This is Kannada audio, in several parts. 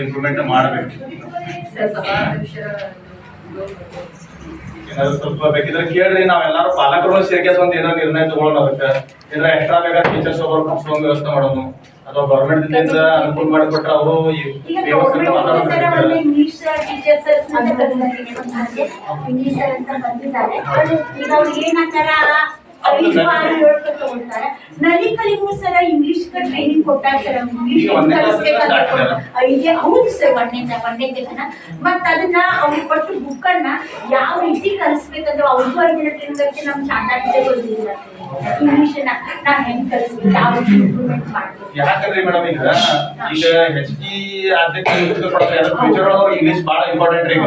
ಇಂಪ್ರೂವ್ಮೆಂಟ್ ಮಾಡಬೇಕು. ಏನಾದ್ರು ಸ್ವಲ್ಪ ಬೇಕಿದ್ರೆ ಕೇಳ್ರಿ ನಾವೆಲ್ಲರೂ ಪಾಲಕರು ಸೇರ್ಕೊಂಡು ಏನೋ ನಿರ್ಣಯ ತಗೊಳ್ಳೋಣ ಅದಕ್ಕೆ. ಇದ್ರೆ ಎಕ್ಸ್ಟ್ರಾ ಬೇಗ ಟೀಚರ್ಸ್ ಒಬ್ಬರು ಕೂರ್ಸ್ಕೊಂಡ್ ವ್ಯವಸ್ಥೆ ಮಾಡೋದು. ಅಥವಾ ಗೌರ್ಮೆಂಟ್ ದಿಂದ ಅನುಕೂಲ ಮಾಡಿಕೊಟ್ರೆ ಅವರು ಈ ವ್ಯವಸ್ಥೆ ಮಾತಾಡೋದು ಇಂಗ್ಲಿಷ್ ಟೀಚರ್ಸ್ ಅಂತ ಬಂದಿದ್ದಾರೆ. ಈಗ ಅವ್ರು ಏನಂತಾರ ಐದು ಆರು ಏಳು ತಗೊಳ್ತಾರೆ ನಲಿ ಕಲಿಗೂ ಸರ ಇಂಗ್ಲಿಷ್ ಟ್ರೈನಿಂಗ್ ಕೊಟ್ಟಾರ ಸರ್ ಇಂಗ್ಲಿಷ್? ಐದೇ ಹೌದು ಸರ್ ಒಂದೇ ಒಂದೇ ತನಕ ಮತ್ತ ಅದನ್ನ ಅವ್ರಿಗೆ ಕೊಟ್ಟು ಬುಕ್ ಅನ್ನ ಯಾವ ರೀತಿ ಕಲಿಸ್ಬೇಕಂದ್ರೆ ಅವ್ರಿಗೂ ಐದು ದಿನ ಟ್ರೈನಿಂಗ್ ನಮ್ ಶಾಂತ ಗೊತ್ತಿಲ್ಲ ಇಂಗ್ಲಿಷ್ ನಾವ್ ಹೆಂಗ್ ಕಲಿಸ್ಬೇಕು? ಯಾವ ರೀತಿ ಇಂಪ್ರೂವ್ಮೆಂಟ್ ಮಾಡ್ಬೇಕು? ಯಾಕಂದ್ರೆ ಮೇಡಮ್ ಈಗ ಈಗ ಹೆಚ್ಚಿಗೆ ಆದ್ಯತೆ ಕೊಡ್ತಾರೆ ಇಂಗ್ಲಿಷ್ ಬಹಳ ಇಂಪಾರ್ಟೆಂಟ್ ರೀ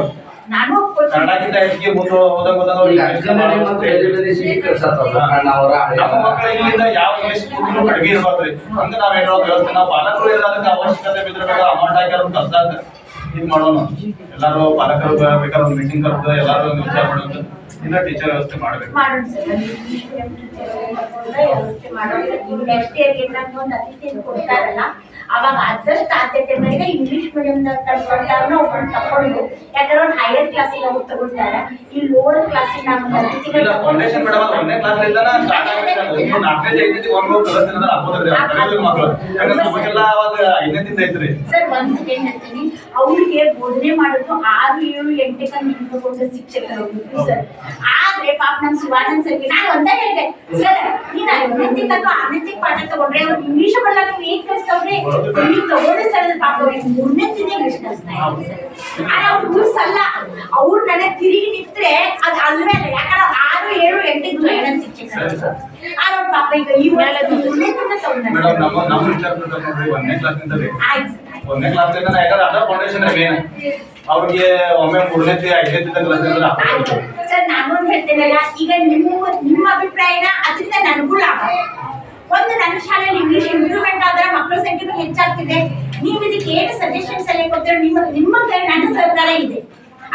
ನಾನು ಒಪ್ಕೊಳ್ತೀನಿ. ಕನ್ನಡಕ್ಕಿಂತ ಹೆಚ್ಚಿಗೆ ಮುಂದೆ ಹೋದಂಗ ಹೋದಂಗ ಅವ್ರು ಈಗ ಇಂಗ್ಲಿಷ್ ಅಜ್ಜನಲ್ಲಿ ಮತ್ತು ಬೇರೆ ಬೇರೆ ಸಿಟಿ ಕಳ್ಸತ್ತಲ್ಲ ಅಣ್ಣಾವ್ರ ನಮ್ಮ ಮಕ್ಕಳು ಇಲ್ಲಿಂದ ಯಾವ ಸ್ಕೂಲ್ ಕಡಿಮೆ ಇರ್ಬೇಕ್ರಿ ಹಂಗ ನಾವ್ ಏನೋ ವ್ಯವಸ್ಥೆ ನಾವು ಪಾಲಕರು ಇದ್ರೆ ಅವಶ್ಯಕತೆ ಬಿದ್ರೆ ಬೇಕಾದ್ರೆ ಅಮೌಂಟ್ ಹಾಕಿ ಅವ್ರನ್ನ ಕಲ್ಸಾಕ ಇದ್ ಮಾಡೋಣ ಎಲ್ಲಾರು ಪಾಲಕರು ಬೇಕಾದ್ರೆ ಒಂದು ಮೀಟಿಂಗ್ ಕರೆದು ಎಲ್ಲಾರು ಒಂದು ವಿಚಾರ ಮಾಡೋದು ಇನ್ನ ಟೀಚರ್ ವ್ಯವಸ್ಥೆ ಮಾಡಬೇಕು. ಮಾಡೋಣ ಸರ್. ವ್ಯವಸ್ಥೆ ಮಾಡೋಣ ನೆಕ್ಸ್ಟ್ ಇಯರ್ ಏನಾದ್ರು ಒಂದು ಅತಿಥಿ ಕೊಡ್ತಾರಲ್ಲ ಅವಾಗ ಆದಷ್ಟು ಸಾಧ್ಯತೆ ಮೇಲೆ ಇಂಗ್ಲಿಷ್ ಮೀಡಿಯಂ ಕಳ್ಕೊಂಡವ್ರನ್ನ ಒಬ್ಬರು ತಕೊಂಡು ಯಾಕಂದ್ರೆ ಒಂದು ಹೈಯರ್ ಕ್ಲಾಸಿಗೆ ಅವ್ರು ತಗೊಳ್ತಾರೆ. ಈ ಲೋವರ್ ಕ್ಲಾಸಿಗೆ ನಾವು ಅತಿಥಿಗಳು ಫೌಂಡೇಶನ್ ಮೇಡಮ್ ಅದು ಒಂದನೇ ಕ್ಲಾಸ್ ಇಂದಾನ ಸ್ಟಾರ್ಟ್ ಆಗುತ್ತೆ. ಅದು ಇನ್ನು ನಾಲ್ಕನೇ ಐದನೇ ಒಂದು ಮೂರು ಕಲಿಸ್ತಿದ್ರೆ ಆಗ್ಬೋದ್ರಿ ಅವ್ರು ಕಲಿಯೋದು ಮಕ್ಕಳು. ಯಾಕಂದ್ರೆ ನಮಗೆಲ್ಲ ಅವಾಗ ಐತ್ರಿ. ಸರ್ ಒಂದ್ ಸೆಕೆಂಡ್ ಹೇಳ್ತೀನಿ. ಅವ್ರಿಗೆ ಬೋಧನೆ ಮಾಡೋದು ಆರು ಏಳು ಎಂಟಕ್ಕೆ ನಿಂತ್ಕೊಂಡು ಶಿಕ್ಷಕರು ಹೋಗಿದ್ರು ಸರ್. ಆದ್ರೆ ಪಾಪ ನಮ್ ಶಿವಾನಂದ್ ಸರ್ ನಾನು ಒಂದೇ ಹೇಳಿದೆ ಸರ್ ನೀನ್ ಐದನೇತಿಗೆ ಅಥವಾ ಆರನೇತಿಗೆ ಪಾಠ ತಗೊಂಡ್ರೆ ಅವ್ರು ಇಂಗ್ಲಿಷ್ ಬರಲ್ಲ ನೀವು ಏನ್ ಕಲಿಸ್ತವ್ರೆ? ನೀವು ತಗೊಂಡ್ರೆ ಸರ್ ಪಾಪ ಅವ್ರಿಗೆ ಮೂರನೇ ದಿನ ಇಂಗ್ಲಿಷ್ ಕಲಿಸ್ತಾ ಇದ್ದಾರೆ ಅವ್ರು ಕೂರ್ಸಲ್ಲ. ಅವ್ರು ನನಗೆ ತಿರುಗಿ ನಿಂತ್ರೆ ಅದು ಅಲ್ವೇ ಅಲ್ಲ. ಯಾಕಂದ್ರೆ ಆರು ಏಳು ಎಂಟಕ್ಕೆ ಜೈನ ಶಿಕ್ಷಕರು ಅವ್ರ ಪಾಪ ಈಗ ಈ ಮೂರನೇ ತಗೊಂಡ್ರೆ. ಆಯ್ತು. ಒಂದನೇ ಕ್ಲಾಸ್ ಯಾಕಂದ್ರೆ ಅದರ ಫೌಂಡೇಶನ್ ಮೇನ್ ಅವ್ರಿಗೆ ಒಮ್ಮೆ ಮೂರನೇ ಐದನೇ ಕ್ಲಾಸ್. ಸರ್ ನಾನು ಒಂದ್ ಈಗ ನಿಮ್ಮ ನಿಮ್ಮ ಅಭಿಪ್ರಾಯನ ಅದರಿಂದ ನನಗೂ ಲಾಭ. ಒಂದು, ನನ್ನ ಶಾಲೆಯಲ್ಲಿ ಇಂಗ್ಲಿಷ್ ಇಂಪ್ರೂವ್ಮೆಂಟ್ ಆದ್ರೆ ಮಕ್ಕಳ ಸಂಖ್ಯೆ ಹೆಚ್ಚಾಗ್ತಿದೆ. ನೀವು ಇದಕ್ಕೆ ಏನು ಸಜೆಷನ್ಸ್ ಎಲ್ಲ ಕೊಡ್ತೀರೋ, ನಿಮ್ಮ ನಿಮ್ಮ ಕೈ ನನ್ನ ಸರ್ಕಾರ ಇದೆ.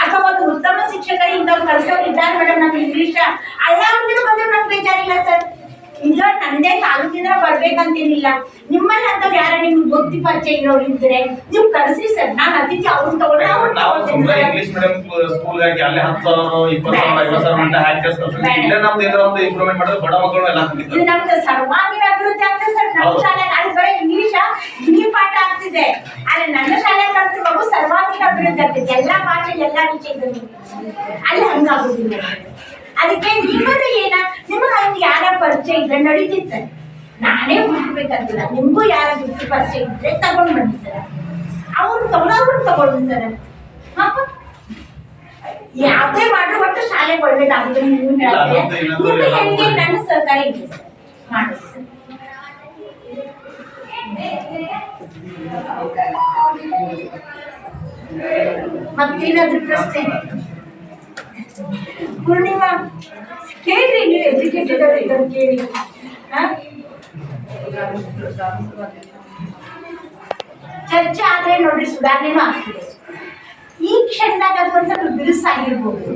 ಅಥವಾ ಒಂದು ಉತ್ತಮ ಶಿಕ್ಷಕರು ಇಂಥವ್ರು ಕಲ್ಸೋರು ಇದ್ದಾರೆ ಮೇಡಮ್ ನಮ್ಗೆ ಇಂಗ್ಲಿಷ್ ಅಲ್ಲ ಬಂದ್ರೆ ನಮ್ಗೆ ಬೇಜಾರಿಲ್ಲ ಸರ್. ಈಗ ನಂದೇ ತಾಲೂಕಿಂದ ಬರ್ಬೇಕಂತೇನಿಲ್ಲ ನಿಮ್ಮಲ್ಲಿ ಅಂತ ಯಾರ ನಿಮ್ಗೆ ಗೊತ್ತಿ ಪರಿಚಯ ಇರೋರು ಇದ್ರೆ ನೀವು ಕರ್ಸಿ ಸರ್. ನಾನು ಅದಕ್ಕೆ ಅವ್ರನ್ನ ತಗೊಂಡ್ರೆ ನಾವು ಸುಮ್ಮನೆ ಇಂಗ್ಲಿಷ್ ಮೀಡಿಯಂ ಸ್ಕೂಲ್ ಹಾಕಿ ಅಲ್ಲೇ ಹತ್ತು ಸಾವಿರ ಇಪ್ಪತ್ತು ಸಾವಿರ ಐವತ್ತು ಸಾವಿರ ಅಂತ ಹಾಕಿ ಕಳ್ಸ್ಕೊಳ್ತೀವಿ. ಇಲ್ಲೇ ನಮ್ದು ಏನಾರ ಒಂದು ಇಂಪ್ರೂವ್ಮೆಂಟ್ ಮಾಡಿದ್ರೆ ಬಡ ಮಕ್ಕಳು ಎಲ್ಲ ಇದು ಕಲಿತಾರೆ ನಮ್ದು ಸರ್ವಾಂಗೀಣ ಅಭಿವೃದ್ಧಿ ಆಗ್ತದೆ ಸರ್. ನಮ್ಮ. ಶಾಲೆ ಅಲ್ಲಿ ಬರೀ ಇಂಗ್ಲಿಷ್ ಹಿಂದಿ ಪಾಠ ಆಗ್ತಿದೆ. ಆದ್ರೆ ನನ್ನ ಶಾಲೆ ಕಲ್ತು ಮಗು ಸರ್ವಾಂಗೀಣ ಅಭಿವೃದ್ಧಿ ಆಗ್ತಿದೆ. ಎಲ್ಲಾ ಭಾಷೆ ಎಲ್ಲಾ ವಿಷಯದಲ್ಲಿ. ಅಲ್ಲಿ ಹಂಗಾಗುದಿಲ್ಲ. ಅದಕ್ಕೆ ನಿಮ್ಮದು ಏನ? ಪರಿಚಯ ಇದ್ರೆ ನಡೀತೀನಿ ಸರ್. ನಾನೇ ಹುಡುಕ್ಬೇಕಂತಿಲ್ಲ. ನಿಮಗೂ ಯಾರ ಗುರುತು ಪರಿಚಯ ಇದ್ರೆ ತಗೊಂಡ್ ಬನ್ನಿ ಸರ್. ಅವ್ರು ತಗೊಳ್ಳೋರು ತಗೊಳ್ಳಿ ಸರ್. ಯಾವ್ದೇ ಮಾಡ್ರು ಒಟ್ಟು ಶಾಲೆ ಕೊಡ್ಬೇಕಾಗುತ್ತೆ ನೀವು ಹೇಳಿದ್ರೆ ನಿಮ್ಗೆ ಹೆಂಗೆ ನನ್ನ ಸಹಕಾರ ಇದೆ ಸರ್. ಮಾಡಿ ಸರ್. ಮತ್ತೇನಾದ್ರೂ ಪ್ರಶ್ನೆ? ಪೂರ್ಣಿಮಾ ಕೇಳ್ರಿ ನೀವು ಎಜುಕೇಟೆಡ್ ಇದ್ದಾರೆ ಕೇಳಿ. ಹಾ? ಚರ್ಚೆ ಆದ್ರೆ ನೋಡ್ರಿ ಸುಧಾರಣೆನೂ ಆಗ್ತಿದೆ ಈ ಕ್ಷಣದಾಗ ಅದು ಒಂದ್ ಸ್ವಲ್ಪ ಬಿರುಸಾಗಿರ್ಬೋದು.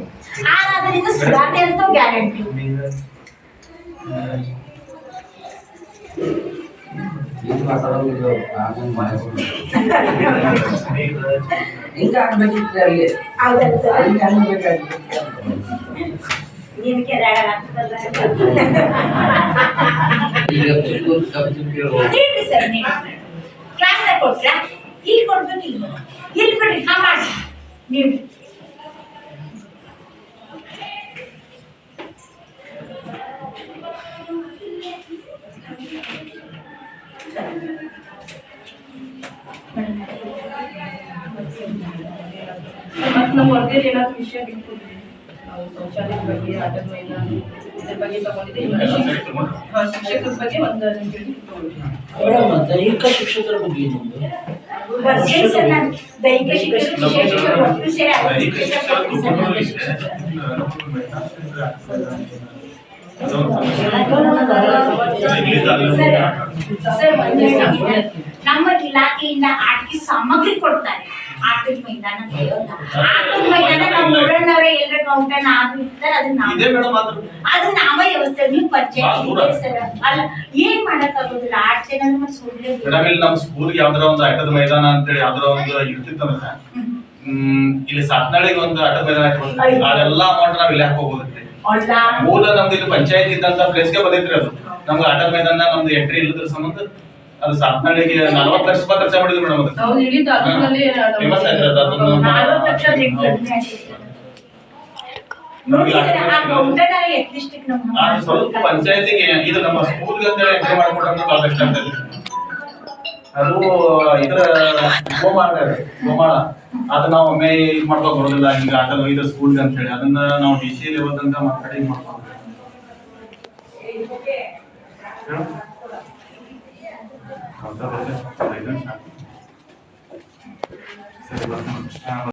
ಆದ್ರೆ ಅದರಿಂದ ಸುಧಾರಣೆ ಅಂತೂ ಗ್ಯಾರಂಟಿ. ಏನ್ ಮಾತಾಡೋದಿಲ್ಲ ಆಮೇಲೆ ಮನೆ ಹಿಂಗ ಆಗ್ಬೇಕಿತ್ರಿ ಅಲ್ಲಿ ಹೌದಲ್ಲ ಸರ್ ಅಲ್ಲಿ ಆಗ್ಬೇಕಾಗಿತ್ತು ನೀನ್ ಕೆರಳ ಆಗ್ತದಲ್ಲ ಈಗ ಚಿಕ್ಕೂರು ಕ್ಲಾಸ್ ಕೊಟ್ರ? ಇಲ್ಲಿ ಕೊಡ್ಬೇಕು ಇಲ್ಲಿ ಬಿಡ್ರಿ ಹಾ ಮಾಡಿ. ಮತ್ತು ನಮ್ಮ ವರ್ಗದಲ್ಲಿ ಏನಾದ್ರು ವಿಷಯ ನಾವು ಶೌಚಾಲಯದ ಬಗ್ಗೆ ಆಟದ ಮೈದಾನ ಇದ್ರ ಬಗ್ಗೆ ತಗೊಂಡಿದ್ದೆ ಇನ್ನು ಶಿಕ್ಷಕ- ಹಾ, ಶಿಕ್ಷಕರ ಬಗ್ಗೆ ಒಂದು ನಿಮ್ಗೆ ತಗೊಂಡಿದ್ದೆ ಮೇಡಮ್ ದೈಹಿಕ ಶಿಕ್ಷಕರ ಬಗ್ಗೆ ಏನೊಂದು ಬರ್ತೀನಿ ಸರ್ ನಾನು ದೈಹಿಕ ಶಿಕ್ಷಕ ವಿಶೇಷ ಶಿಕ್ಷಕ ಒಟ್ಟು ಸೇರಿ ದೈಹಿಕ ಐದು ಶಿಕ್ಷಕ ಶಿಕ್ಷಕರು ಕೊಡ್ತೀನಿ ಸರ್ ಗುರುಗಳು ನಾನು. ಇದೆ. ಅದೊಂದು ಸಮಸ್ಯೆ. ಇಂಗ್ಲಿಷ್ ಅಲ್ಲಿ ಒಂದು ಸರ್, ಸರ್, ಒಂದ್ ಹೇಳ್ತೀನಿ. ನಮ್ಮ ಇಲಾಖೆಯಿಂದ ಆಟಿಕೆ ಸಾಮಗ್ರಿ ಕೊಡ್ತಾರೆ ಆಟದ ಮೈದಾನ ಬೇಯೋಲ್ಲ. ಆಟದ ಮೈದಾನ ನಾವು ನೋಡೋಣವ್ರೆ ಎಲ್ಲರ ಕೌಂಟರ್ ಅದನ್ನ ನಾವು. ಇದೇ ಮೇಡಮ್ ಅದು. ನಾವ ವ್ಯವಸ್ಥೆ ನೀವು ಪರಿಚಯ ಬಾ, ಸರ್. ಅಲ್ಲ ಏನ್ ಮಾಡಕ್ ಆಗೋದಿಲ್ಲ ಆಡ್ತೇನೆ ಅಂದ್ರೆ ಮತ್ತೆ ಸುಳ್ಳೆ ಮೇಡಮ್ ನಮ್ಮ ಸ್ಕೂಲ್ ಯಾವ್ದಾರ ಒಂದು ಆಟದ ಮೈದಾನ ಅಂತೇಳಿ ಯಾವ್ದಾರ ಒಂದು ಇರ್ತಿತ್ತಂದ್ರೆ ಹ್ಮ್. ಇಲ್ಲಿ ಸಾತ್ನಾಳಿಗೆ ಒಂದು ಆಟದ ಮೈದಾನ ಇಟ್ಕೊಳ್ತೀವಿ ಅದೆಲ್ಲ ಅಮೌಂಟ್ ನಾವ್ ಇಲ್ಲಿ ಹಾಕೋಬೋದಿತ್ತು ಮೂಲ ನಮ್ದು ಇಲ್ಲಿ ಪಂಚಾಯತ್ ಇದ್ದಂತ ಪ್ಲೇಸ್ಗೆ ಬಂದಿತ್ರಿ ಅದು. ನಮ್ಗೆ ಆಟದ ಮೈದಾನ ನಮ್ದು ಎಂಟ್ರಿ ಇಲ್ಲದ್ರ ಸಂಬಂಧ ಅದು ಸಾಧನೆಗೆ ನಲವತ್ತು ಲಕ್ಷ ರೂಪಾಯಿ ಖರ್ಚು ಮಾಡಿದ್ರು ಮೇಡಮ್ ಅದು ಫೇಮಸ್ ಆಗಿರೋದು ಅದೊಂದು- ಸ್ವಲ್ಪ ಪಂಚಾಯತಿಗೆ ಇದು ನಮ್ಮ ಸ್ಕೂಲ್ಗೆ ಅಂತೇಳಿ ಎಂಟ್ರಿ ಬಹಳ ಕಷ್ಟ ಆಗ್ತದೆ ಅದು ಇದ್ರ ಗೋಮಾಳ ಗೋಮಾಳ. ಅದು ನಾವು ಒಮ್ಮೆ ಇದು ಮಾಡ್ಕೊ ಬರೋದಿಲ್ಲ. ಈಗ ಆಟದ ಇದು ಸ್ಕೂಲ್ ಅಂತ ಹೇಳಿ. ಅದನ್ನ ನಾವು ಡಿ ಸಿ ಲೆವೆಲ್ ತನಕ ಮಾತಾಡಿ ಮಾಡ್ಕೊಂಡು ಸರಿ ಬರ್ತೀನಿ. ಹಾ,